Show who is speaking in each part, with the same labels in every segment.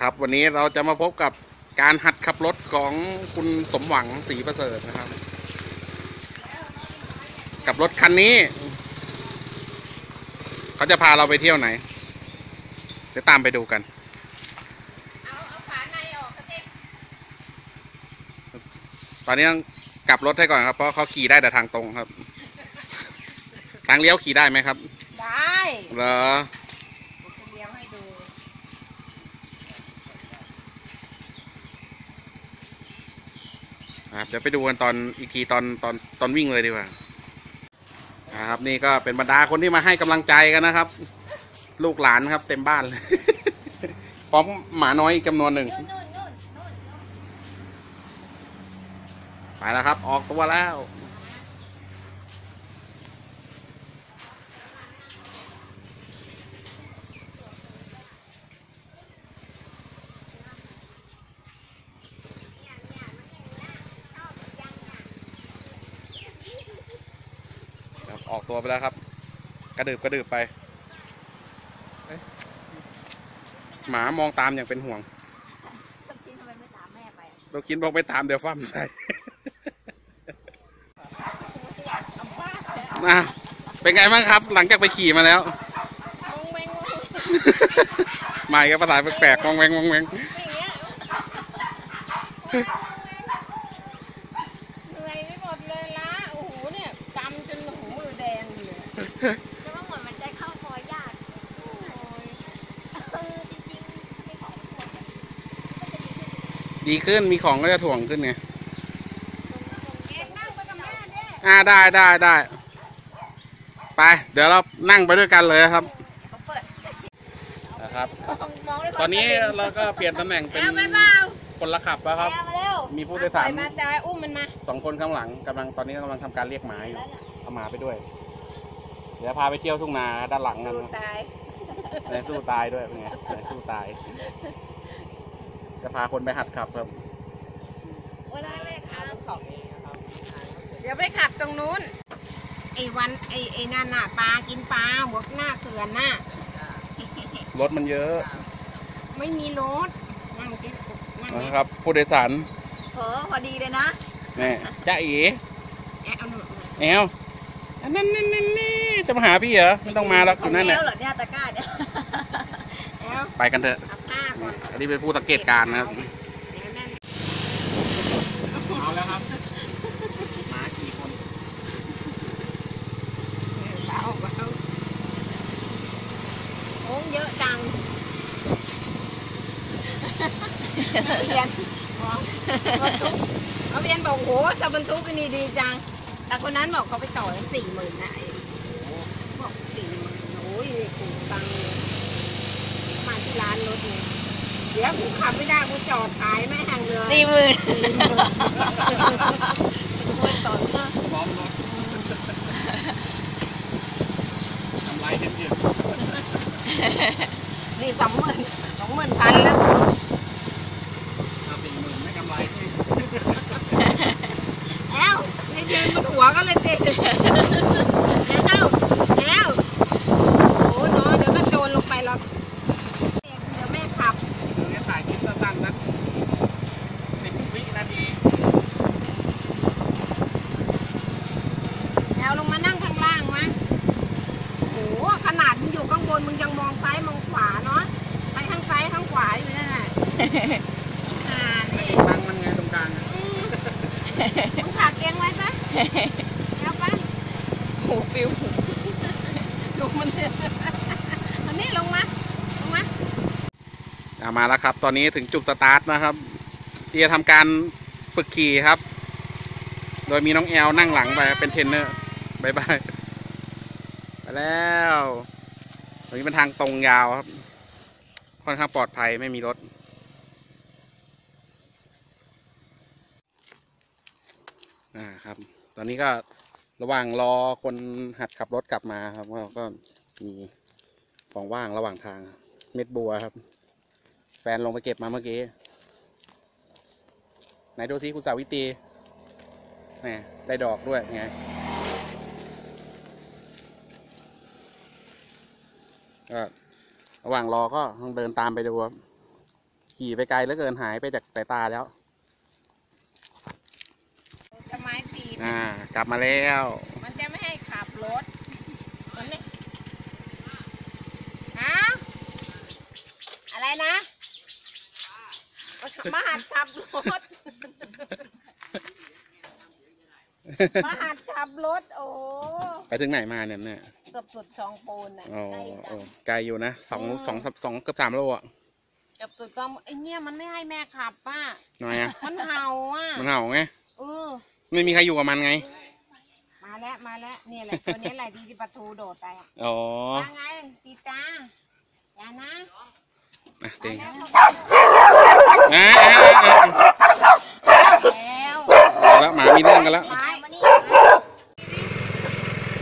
Speaker 1: ครับ วันนี้เราจะมาพบกับการหัดขับรถของคุณสมหวังศรีประเสริฐนะครับ กับรถคันนี้ เขาจะพาเราไปเที่ยวไหนเดี๋ยวตามไปดูกัน
Speaker 2: เอาเอาฝาในออกก็เจ๊
Speaker 1: ตอนนี้ต้องกลับรถให้ก่อนครับ เพราะเขาขี่ได้แต่ทางตรงครับ ทางเลี้ยวขี่ได้ไหมครับ
Speaker 2: ได้
Speaker 1: เหรอ
Speaker 2: ผมจะเลี้ยวให้ดู
Speaker 1: ครับเดี๋ยวไปดูกันตอนอีกทีตอนตอนตอนวิ่งเลยดีกว่านะครับ นี่ก็เป็นบรรดาคนที่มาให้กำลังใจกันนะครับ ลูกหลานครับ เต็มบ้านเลยพร้อมหมาน้อยอีกจำนวนหนึ่งไปแล้วครับ ออกตัวแล้ว ออกตัวไปแล้วครับ กระดืบกระดืบไปเอ๊ะหมามองตามอย่างเป็นห่วง
Speaker 2: ต้นชิ้นทำไมไม่ตามแม่ไปอะ
Speaker 1: เรากินบอกไปตามเดี๋ยวคว่ำใส่อ้าวเป็นไงบ้างครับ หลังจากไปขี่มาแล้ว
Speaker 2: มงแมงมง
Speaker 1: มาอีก็ภาษาแปลกๆมองแวงมองแวง
Speaker 2: อย่างเงี้ยเหนื่อยไปหมดเลยละโอ้โหเนี่ยจำจนหูมือแดงอยู่เนี่ย
Speaker 3: แต่ว่าเหมือนมันจะเข้าซอยยาก
Speaker 2: โอ้ย
Speaker 3: เออจริงๆไม่ของส่วนก็จะดีขึ้น
Speaker 1: ดีขึ้นมีของก็จะถ่วงขึ้นไง
Speaker 2: แกนั่งไปกับแม่เนี่ย
Speaker 1: อ่าได้ได้ได้ไป เดี๋ยวเรานั่งไปด้วยกันเลยครับ
Speaker 3: เขาเปิด
Speaker 1: นะครับ
Speaker 3: มองได้
Speaker 1: ตอนนี้เราก็เปลี่ยนตำแหน่งเป็น
Speaker 2: เอาไปเปล่า
Speaker 1: คนละขับแล้วครับ
Speaker 3: มาแล้ว
Speaker 1: มีผู้โดย
Speaker 2: ปล่
Speaker 1: สา
Speaker 2: อ
Speaker 1: ร
Speaker 2: ยมาแต่อุ้มมันมา
Speaker 1: สองคนข้างหลังกำลังตอนนี้กำลังทำการเรียกหมาอยู่เอาหมาไปด้วย เดี๋ยวพาไปเที่ยวทุ่งนาด้านหลังกัน
Speaker 2: ดู
Speaker 1: นะ
Speaker 2: ตาย
Speaker 1: ในสู้ตายด้วยเป็นไงในสู้ตาย จะพาคนไปหัดขับครับ
Speaker 3: ว่าได้ไหมครับ
Speaker 2: เดี๋ยวไปขับตรงนู้น ไอ้วันไอ้ไอ้นั่นน่ะปลากินปลาหมดหน้าเขื่อนน่ะ
Speaker 1: รถมันเยอะ
Speaker 2: ไม่มีรถนั่งกินนั่ง
Speaker 1: นะ
Speaker 2: เนี่ย
Speaker 1: ครับผู้โดยสาร
Speaker 3: เผลอพอดีเลยนะ
Speaker 1: นี่จ้าเอ๋
Speaker 2: แอะเอาหนู
Speaker 1: แอลอันนั่นนั่นนั่นนี่จะมาหาพี่เหรอไม่ต้องมาแล้วอยู่นั่นแหละ
Speaker 3: แล้วเหรอเนี่ยตะกร้าเนี่ย
Speaker 2: แอล
Speaker 1: ไปกันเถอะ
Speaker 2: เอาผ้าก่ อน
Speaker 1: อันนี้เป็นผู้สังเกตการณ์นะครับ
Speaker 2: เดี๋ยวนั่น
Speaker 1: เอาแล้วครับหมากี่คน
Speaker 2: เบาเบาโอ้เยอะจังเรียนบอกเขาเรียนบอกโหจะบรรทุกอันนี้ดีจัง แต่คนนั้นบอกเขาไปต่อสี่หมื่นนะไอ้บอกสี่หมื่นโอ้ยกูตังค์เลยมาที่ร้านรถเนี่ย เดี๋ยวกูขับไม่ได้กูจอดขายแม่งเลย
Speaker 3: สี่หมื่น
Speaker 2: ต่อเนื่อง
Speaker 1: พร้อมรถทำไรเห็นเยอะ
Speaker 2: นี่สองหมื่นสองหมื่นพันแล้ว
Speaker 1: เอาสี่หมื่นไม่กำไร
Speaker 2: แอ้วนี่ยืนบนหัวก็เลยติแอ้วแอ้วโอ้น้อยเดี๋ยวก็โจรลงไปหรอกเดี๋ยวแม่ขับ
Speaker 1: เดี๋ยวถ่ายคลิปสั้นๆนะสิบวินาที
Speaker 2: แอ้วลงมานั่งข้างล่างมั้ยโอ้โหขนาดมึงอยู่ข้างบนมึงยังมองซ้ายมองขวาเนาะไปข้างซ้ายข้างขวาอยู่นั่นแหละอ่านี่
Speaker 1: บังมันไงตรงกลาง
Speaker 2: อืมมึงฝากเกงไว้ปะเดี๋ยวปะ
Speaker 3: หูปิว
Speaker 2: ดูมันเนี่ยมันนี่ลงมา ลงมา
Speaker 1: อะมาแล้วครับ ตอนนี้ถึงจุดสตาร์ทนะครับที่จะทำการฝึกขี่ครับ โดยมีน้องแอลนั่งหลังไปเป็นเทรนเนอร์บายบายไปแล้วตรงนี้เป็นทางตรงยาวครับ ค่อนข้างปลอดภัยไม่มีรถอ่าครับ ตอนนี้ก็ระหว่างรอคนหัดขับรถกลับมาครับก็ก็มีของว่างระหว่างทางเม็ดบัวครับ ฟนลงไปเก็บมาเมื่อกี้ ไหนดูซิคุณสาวิตรีแหมได้ดอกด้วยไงก็ระหว่างรอก็ต้องเดินตามไปดูครับ ขี่ไปไกลแล้วเกินหายไปจากสายตาแล้ว
Speaker 2: จะไม้ตี
Speaker 1: อ่ากลับมาแล้ว
Speaker 2: มันจะไม่ให้ขับรถ มันไม่ฮะอะไรนะ มาหัดขับรถ มาหัดขับรถ โอ้
Speaker 1: ไปถึงไหนมาเนี่ยเนี่ย
Speaker 2: เกือบสุดช่องปูนอะ
Speaker 1: อ๋อ
Speaker 2: ใกล้
Speaker 1: โอ้
Speaker 2: กัน
Speaker 1: ไกลอยู่นะสอง
Speaker 2: อืม
Speaker 1: สองสองเกือบสามโลอะ
Speaker 2: เกือบสุดก็ไอเนี่ยมันไม่ให้แม่ขับป้า
Speaker 1: ทำไมอะ
Speaker 2: มันเห่าอะ
Speaker 1: มันเห่าไง
Speaker 2: เออ
Speaker 1: ไม่มีใครอยู่กับมันไง
Speaker 2: มาแล้วมาแล้วเนี่ยแหละตัวนี้แหละที่ที่ประตูโดดไปอะ
Speaker 1: อ๋อ
Speaker 2: ว่าไงตีตาอย่านะ
Speaker 1: อะเต็ง
Speaker 2: มา
Speaker 1: อ่า
Speaker 2: แล้ว
Speaker 1: แล้วหมามีเรื่องกันแล้ว
Speaker 2: ไม้มานี่อ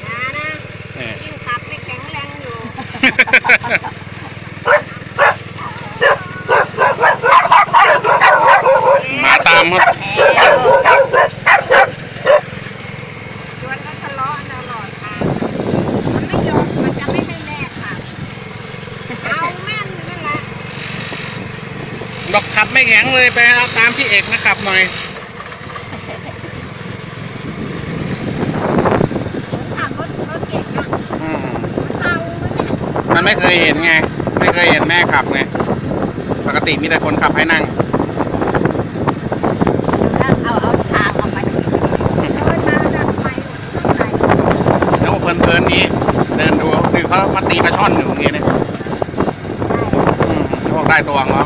Speaker 2: ย่านะ
Speaker 1: แหม
Speaker 2: ยิ่งขับไม่แข็งแรงอยู่
Speaker 1: หมาตามครับ
Speaker 2: ชวนก็ทะเลาะกันตลอดทางมันไม่ยอม มันจะไม่ให้แม่ขับ เอาแม่นอยู่นั่นแหละ
Speaker 1: บอกขับ ไม่แข็งเลยไปเอาตามพี่เอกมาขับหน่อย
Speaker 2: ขับรถรถเก่งอะ
Speaker 1: อืม
Speaker 2: เอามันเนี่ย
Speaker 1: มันไม่เคยเห็นไง ไม่เคยเห็นแม่ขับไง ปกติมีแต่คนขับให้นั่ง
Speaker 2: เอาเอาทางออกมาเดินมาดันไปข้างใน
Speaker 1: แล้วเพลินๆนี้ เดินดูคือเขามาตีปลาช่อนอยู่อย่างเงี้ยเนี่ยอืมเขาบอกได้ตัวเหรอ